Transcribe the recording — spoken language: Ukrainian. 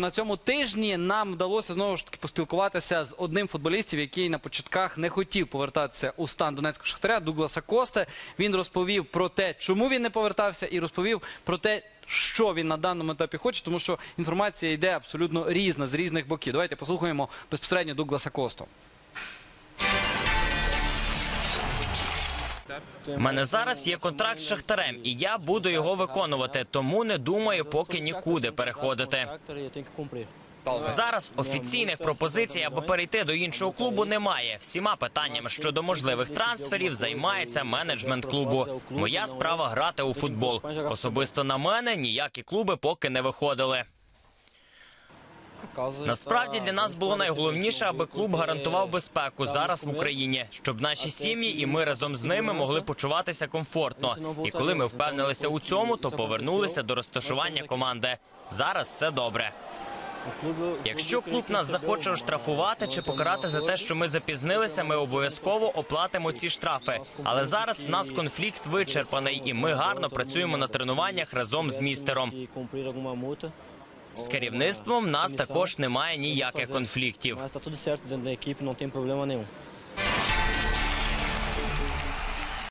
На цьому тижні нам вдалося знову ж таки поспілкуватися з одним футболістів, який на початках не хотів повертатися у стан Донецького шахтаря Дугласа Косте. Він розповів про те, чому він не повертався, і розповів про те, що він на даному етапі хоче, тому що інформація йде абсолютно різна з різних боків. Давайте послухаємо безпосередньо Дугласа Косту. Мене зараз є контракт з Шахтарем, і я буду його виконувати. Тому не думаю, поки нікуди переходити. Зараз офіційних пропозицій, аби перейти до іншого клубу, немає. Всіма питаннями щодо можливих трансферів займається менеджмент клубу. Моя справа грати у футбол. Особисто на мене ніякі клуби поки не виходили. Насправді для нас було найголовніше, аби клуб гарантував безпеку зараз в Україні, щоб наші сім'ї і ми разом з ними могли почуватися комфортно. І коли ми впевнилися у цьому, то повернулися до розташування команди. Зараз все добре. Якщо клуб нас захоче оштрафувати чи покарати за те, що ми запізнилися, ми обов'язково оплатимо ці штрафи. Але зараз в нас конфлікт вичерпаний, і ми гарно працюємо на тренуваннях разом з містером. З керівництвом в нас також немає ніяких конфліктів.